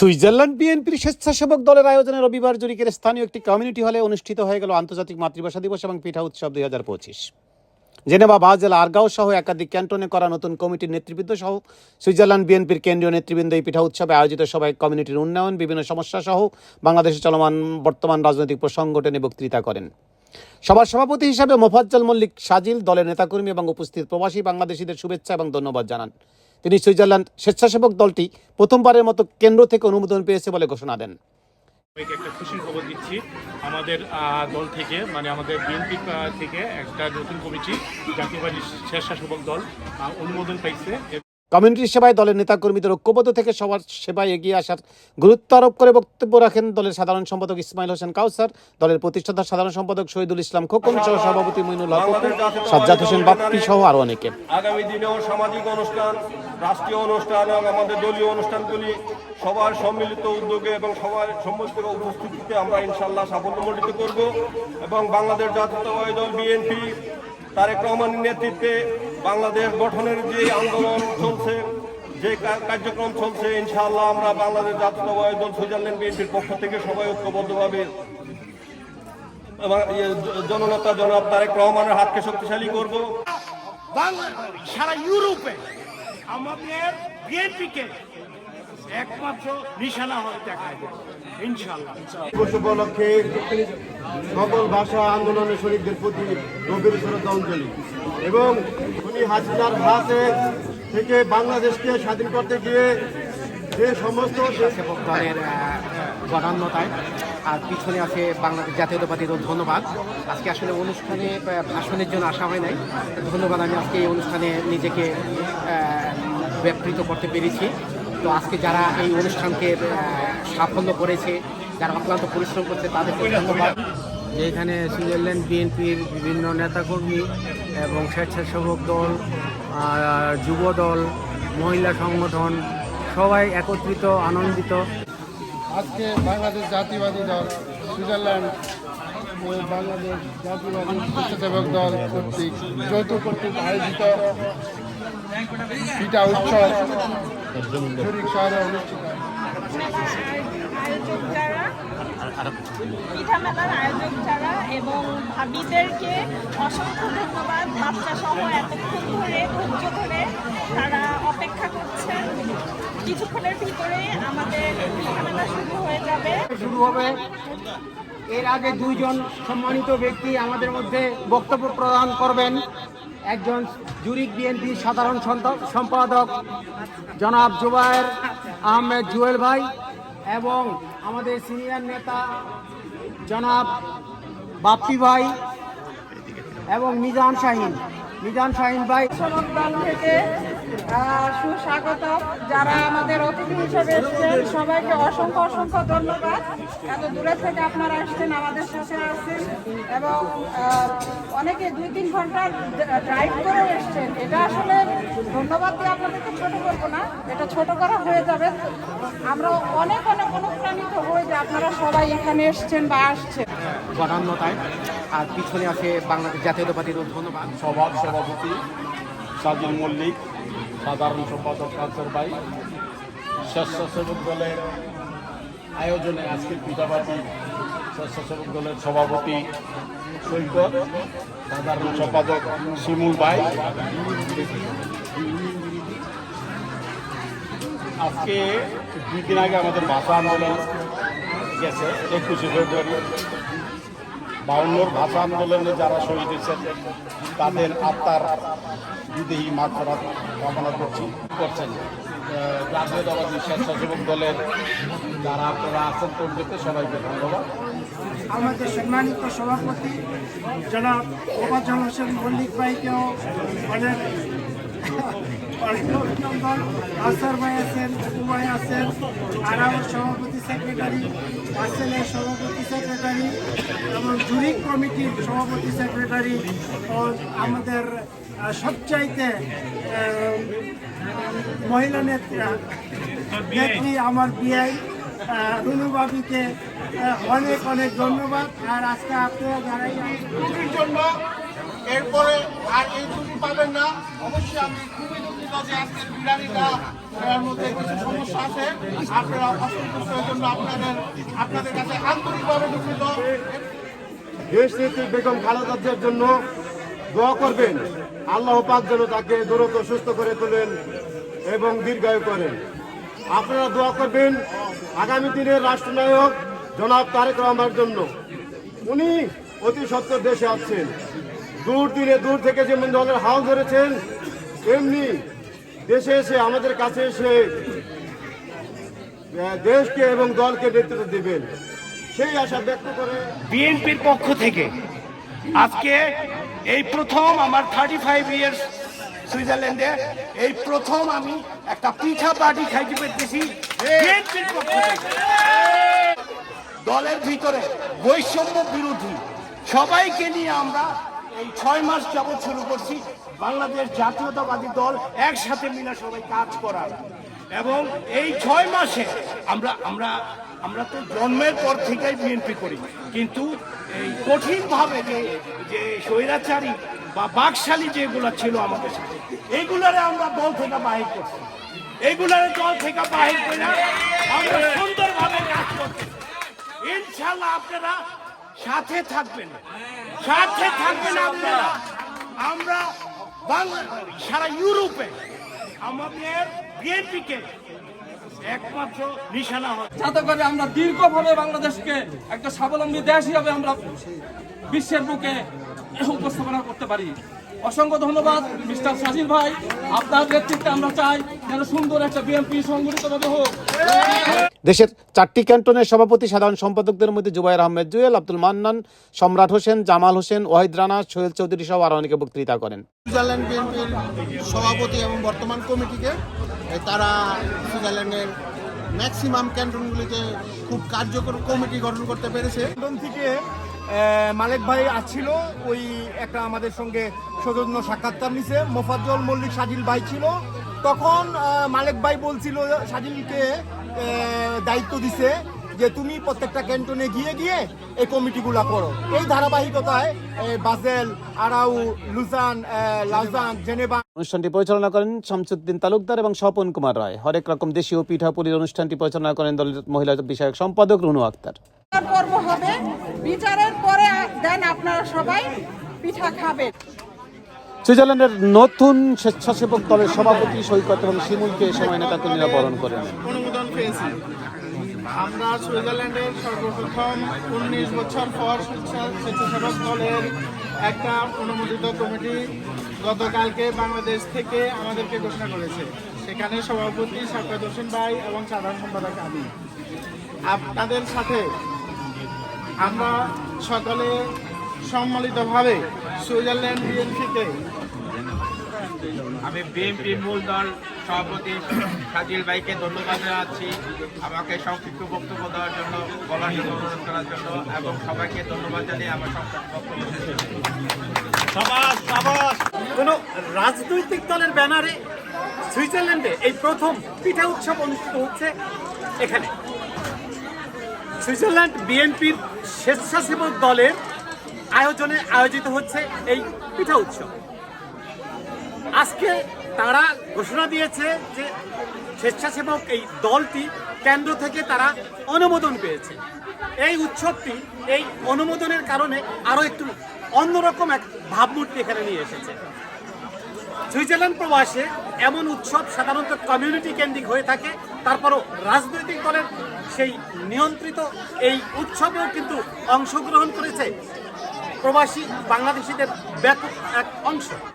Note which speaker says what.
Speaker 1: Switzerland বিএনপির স্বেচ্ছাসেবক দলের আয়োজনে রবিবার জুরিকের স্থানীয় একটি কমিউনিটি হলে অনুষ্ঠিত হয়ে গেল আন্তর্জাতিক মাতৃভাষা দিবস এবং পিঠা উৎসব দুই হাজার পঁচিশ। জেনেভা, বাজেলা, আরগাঁও সহ একাধিক ক্যান্টনে করা নতুন কমিটির নেতৃবৃন্দ সহ সুইজারল্যান্ড বিএনপির কেন্দ্রীয় নেতৃবৃন্দ এই পিঠা উৎসবে আয়োজিত সভায় কমিউনিটির উন্নয়ন, বিভিন্ন সমস্যা সহ বাংলাদেশে চলমান বর্তমান রাজনৈতিক প্রসঙ্গটেনে বক্তৃতা করেন। সভার সভাপতি হিসাবে মোফাজ্জল মল্লিক সাজিল দলের নেতাকর্মী এবং উপস্থিত প্রবাসী বাংলাদেশিদের শুভেচ্ছা এবং ধন্যবাদ জানান। তিনি সুইজারল্যান্ড স্বেচ্ছাসেবক দলটি প্রথমবারের মতো কেন্দ্র থেকে অনুমোদন পেয়েছে বলে ঘোষণা দেন।
Speaker 2: একটা খুশির খবর দিচ্ছি। আমাদের দল থেকে মানে আমাদের বিএনপি থেকে একটা নতুন কমিটি জাতীয়বাদী স্বেচ্ছাসেবক দল অনুমোদন পাইছে।
Speaker 1: কমিউনিটি সেবায় দলের নেতাকর্মীদের ঐক্যবদ্ধ থেকে সবার সেবায় এগিয়ে আসার গুরুত্ব আরোপ করে বক্তব্য রাখেন দলের সাধারণ সম্পাদক ইসমাইল হোসেন কাউসার দলের প্রতিষ্ঠাতা সাধারণ সম্পাদক শহীদুল ইসলাম খোকন সহ সভাপতি মইনুল হক সাজ্জাদ হোসেন বাপ্পি সহ আরও অনেকে।
Speaker 3: আগামী দিনেও সামাজিক অনুষ্ঠান রাষ্ট্রীয় অনুষ্ঠান এবং আমাদের দলীয় অনুষ্ঠানগুলি সবার সম্মিলিত উদ্যোগে এবং সবার সম্মিলিত উপস্থিতিতে আমরা ইনশাল্লাহ সাফল্যমণ্ডিত করব এবং বাংলাদেশ জাতীয়তাবাদী দল বিএনপি, তারেক রহমানের নেতৃত্বে বাংলাদেশ গঠনের যে আন্দোলন চলছে, যে কার্যক্রম চলছে, ইনশাআল্লাহ আমরা বাংলাদেশ জাতীয়তাবাদী দল সুইজারল্যান্ড বিএনপির পক্ষ থেকে সবাই ঐক্যবদ্ধভাবে ইয়ে জননেতা জনাব তারেক রহমানের হাতকে শক্তিশালী করব।
Speaker 4: সারা ইউরোপে আমাদের বিএনপিকে একমাত্র নিশানা হয়ে দেখা ইনশাল্লাহ
Speaker 5: উপলক্ষে সকল ভাষা আন্দোলনের শরীরদের প্রতি গভীর শ্রদ্ধাঞ্জলি। এবং উনি হাসিনার ভাষে থেকে বাংলাদেশকে স্বাধীন করতে গিয়ে যে সমস্ত
Speaker 6: দলের আহ, আর পিছনে আছে বাংলাদেশ জাতীয়তাবাদী দল ধন্যবাদ। আজকে আসলে অনুষ্ঠানে ভাষণের জন্য আসা হয় নাই। ধন্যবাদ আমি আজকে এই অনুষ্ঠানে নিজেকে ব্যাপৃত করতে পেরেছি। তো আজকে যারা এই অনুষ্ঠানকে সাফল্য করেছে, যারা অক্লান্ত পরিশ্রম করছে, তাদেরকে
Speaker 7: যে এখানে সুইজারল্যান্ড বিএনপির বিভিন্ন নেতাকর্মী এবং স্বেচ্ছাসেবক দল যুব দল, মহিলা সংগঠন, সবাই একত্রিত, আনন্দিত।
Speaker 5: আজকে বাংলাদেশ জাতীয়বাদী দল, সুইজারল্যান্ড বাংলাদেশ জাতীয়বাদী স্বেচ্ছাসেবক দল কর্তৃক যৌথ কর্তৃক আয়োজিত পিঠা উৎসব। শরীর শহরে অনুষ্ঠিত
Speaker 8: পিঠা মেলার আয়োজক যারা এবং ভাবিদেরকে অসংখ্য ধন্যবাদ। বাচ্চা সহ এতক্ষণ ধরে ধৈর্য ধরে তারা অপেক্ষা করছেন। কিছুক্ষণের ভিতরে আমাদের পিঠা মেলা শুরু হয়ে যাবে।
Speaker 6: শুরু হবে। এর আগে দুইজন সম্মানিত ব্যক্তি আমাদের মধ্যে বক্তব্য প্রদান করবেন। একজন জুরিক বিএনপি সাধারণ সম্পাদক, জনাব জুবায়ের আহমেদ জুয়েল ভাই এবং আমাদের সিনিয়র নেতা জনাব বাপ্পি ভাই এবং মিজান শাহিন। মিজান শাহিন ভাই
Speaker 8: থেকে সুস্বাগত যারা আমাদের অতিথি হিসেবে এসেছেন সবাইকে অসংখ্য অসংখ্য ধন্যবাদ। এত দূরে থেকে আপনারা আসছেন আমাদের সাথে আসছেন এবং অনেকে দুই তিন ঘণ্টা ড্রাইভ করে এসছেন। এটা আসলে ধন্যবাদ দিয়ে আপনাদেরকে ছোট করব না এটা ছোট করা হয়ে যাবে। আমরা অনেক অনেক অনুপ্রাণিত হয়ে যে আপনারা সবাই এখানে এসছেন বা আসছেন।
Speaker 6: জনান্যতায় আর পিছনে আছে বাংলাদেশ জাতীয়তাবাদী দল ধন্যবাদ।
Speaker 3: সভাপতি সাজিল মল্লিক সাধারণ সম্পাদক কাঞ্চর ভাই। স্বেচ্ছাসেবক দলের আয়োজনে আজকের পিঠাপাতি স্বেচ্ছাসেবক দলের সভাপতি সৈকত, সাধারণ সম্পাদক শিমুল ভাই। আজকে দুই দিন আগে আমাদের ভাষা আন্দোলন গেছে, একুশে ফেব্রুয়ারি। বাউন্নর ভাষা আন্দোলনে যারা শহীদ হয়েছেন তাদের আত্মার বিদেহী মাঠ করার কামনা করছি করছেন। আহ, জাতীয়তাবাদী স্বেচ্ছাসেবক দলের যারা আপনারা আছেন কর্মীতে সবাইকে ধন্যবাদ।
Speaker 4: আমাদের সম্মানিত সভাপতি জনাব ওবাজল হোসেন মল্লিক ভাইকেও অনেক আসার ভাই আছেন ভাই আছেন আর আমার সভাপতি সেক্রেটারি আসেলের সভাপতি সেক্রেটারি কমিটির সভাপতি সেক্রেটারি ও আমাদের সবচাইতে মহিলা নেত্রী নেত্রী আমার বিআই রুনু বাবিকে অনেক অনেক ধন্যবাদ। আর আজকে আপনারা যারাই
Speaker 5: জন্য এরপরে আর এই ছুটি পাবেন না। অবশ্যই আমি খুবই দুঃখিত যে আজকের বিরিয়ানিটা
Speaker 9: মধ্যে কিছু সমস্যা আছে। আপনারা অসন্তুষ্টের জন্য আপনাদের আপনাদের কাছে আন্তরিকভাবে দুঃখিত।
Speaker 10: দেশ নেত্রী বেগম খালেদা জন্য দোয়া করবেন। আল্লাহ পাক যেন তাকে দ্রুত সুস্থ করে তোলেন এবং দীর্ঘায়ু করেন। আপনারা দোয়া করবেন আগামী দিনের রাষ্ট্রনায়ক জনাব তারেক রহমানের জন্য। উনি অতি সত্তর দেশে আছেন। দূর দিনে দূর থেকে যেমন দলের হাল ধরেছেন, তেমনি দেশে এসে আমাদের কাছে এসে দেশকে এবং দলকে নেতৃত্ব দেবেন। সেই আশা ব্যক্ত করে
Speaker 11: বিএনপির পক্ষ থেকে আজকে এই প্রথম আমার থার্টি ফাইভ ইয়ার্স সুইজারল্যান্ডে এই প্রথম আমি একটা পিঠা পার্টি খাইতে পেতেছি বিএনপির পক্ষ থেকে। দলের ভিতরে বৈষম্য বিরোধী সবাইকে নিয়ে আমরা এই ছয় মাস যাবৎ শুরু করছি বাংলাদেশ জাতীয়তাবাদী দল একসাথে মিলে সবাই কাজ করার। এবং এই ছয় মাসে আমরা আমরা আমরা তো জন্মের পর থেকেই বিএনপি করি। কিন্তু এই কঠিনভাবে যে যে স্বৈরাচারী বা বাকশালী যেগুলো ছিল আমাদের সাথে এইগুলারে আমরা দল থেকে বাহির করছি। এইগুলারে দল থেকে বাহির করে আমরা সুন্দরভাবে কাজ করছি। ইনশাল্লাহ আপনারা সাথে থাকবেন। সাথে থাকবেন আপনারা। আমরা বাংলা, সারা ইউরোপে আমাদের বিএনপিকে একমাত্র নিশানা হয়
Speaker 12: যাতে করে আমরা দীর্ঘভাবে বাংলাদেশকে একটা স্বাবলম্বী দেশ হিসাবে আমরা বিশ্বের বুকে উপস্থাপনা করতে পারি। অসংখ্য ধন্যবাদ মিস্টার সাজিল ভাই। আপনার নেতৃত্বে আমরা চাই যেন সুন্দর একটা বিএনপি সংগঠিতভাবে হোক।
Speaker 13: দেশের চারটি ক্যান্টনের সভাপতি সাধারণ সম্পাদকদের মধ্যে জুবাইর আহমেদ জুয়েল আব্দুল মান্নান সম্রাট হোসেন জামাল হোসেন ওয়াহিদ রানা সোহেল চৌধুরী সহ আরও অনেকে বক্তৃতা করেন।
Speaker 9: সুইজারল্যান্ড বিএনপির সভাপতি এবং বর্তমান কমিটিকে তারা সুইজারল্যান্ডের ম্যাক্সিমাম ক্যান্টনগুলিতে খুব কার্যকর কমিটি গঠন করতে পেরেছে।
Speaker 10: ক্যান্টন থেকে মালেক ভাই আসছিল, ওই একটা আমাদের সঙ্গে সৌজন্য সাক্ষাৎকার নিছে। মোফাজ্জল মল্লিক সাজিল ভাই ছিল। তখন মালেক ভাই বলছিল সাজিলকে দায়িত্ব দিছে। যে তুমি প্রত্যেকটা ক্যান্টনে গিয়ে গিয়ে এই কমিটিগুলা করো। এই ধারাবাহিকতায় বাজেল আরাউ লুসান আহ, লাউজান জেনেভা
Speaker 13: অনুষ্ঠানটি পরিচালনা করেন শামসুদ্দিন তালুকদার এবং স্বপন কুমার রায়। হরেক রকম দেশীয় পিঠাপুলির অনুষ্ঠানটি পরিচালনা করেন দলের মহিলা বিষয়ক সম্পাদক রুনু আক্তার।
Speaker 8: পর্ব হবে। বিচারের পরে দেন আপনারা সবাই পিঠা খাবেন।
Speaker 13: সুইজারল্যান্ডের নতুন স্বেচ্ছাসেবক দলের সভাপতি সৈকত এবং শিমুলকে সময় নেতাকর্মীরা বরণ করেন।
Speaker 9: অনুমোদন পেয়েছি। আমরা সুইজারল্যান্ডের সর্বপ্রথম উনিশ বছর পর স্বেচ্ছা- স্বেচ্ছাসেবক দলের একটা অনুমোদিত কমিটি গতকালকে বাংলাদেশ থেকে আমাদেরকে ঘোষণা করেছে। সেখানে সভাপতি সাফাত হোসেন ভাই এবং সাধারণ সম্পাদক আমি আপনাদের সাথে আমরা সকলে সম্মিলিতভাবে সুইজারল্যান্ড বিএনপিকে
Speaker 14: আমি বিএনপি মূল দল সভাপতি সাজিল ভাইকে ধন্যবাদ জানাচ্ছি। আমাকে সংক্ষিপ্ত বক্তব্য দেওয়ার জন্য জন্য, অনুরোধ করার জন্য, এবং সবাইকে ধন্যবাদ জানিয়ে আমার সংক্ষিপ্ত
Speaker 1: কোন রাজনৈতিক দলের ব্যানারে সুইজারল্যান্ডে এই প্রথম পিঠা উৎসব অনুষ্ঠিত হচ্ছে এখানে। সুইজারল্যান্ড বিএনপির স্বেচ্ছাসেবক দলের আয়োজনে আয়োজিত হচ্ছে এই পিঠা উৎসব। আজকে তারা ঘোষণা দিয়েছে যে স্বেচ্ছাসেবক এই দলটি কেন্দ্র থেকে তারা অনুমোদন পেয়েছে। এই উৎসবটি, এই অনুমোদনের কারণে আরও একটু অন্যরকম এক ভাবমূর্তি এখানে নিয়ে এসেছে। সুইজারল্যান্ড প্রবাসে এমন উৎসব সাধারণত কমিউনিটি কেন্দ্রিক হয়ে থাকে, তারপরও রাজনৈতিক দলের সেই নিয়ন্ত্রিত এই উৎসবেও কিন্তু অংশগ্রহণ করেছে প্রবাসী বাংলাদেশিদের ব্যাপক এক অংশ।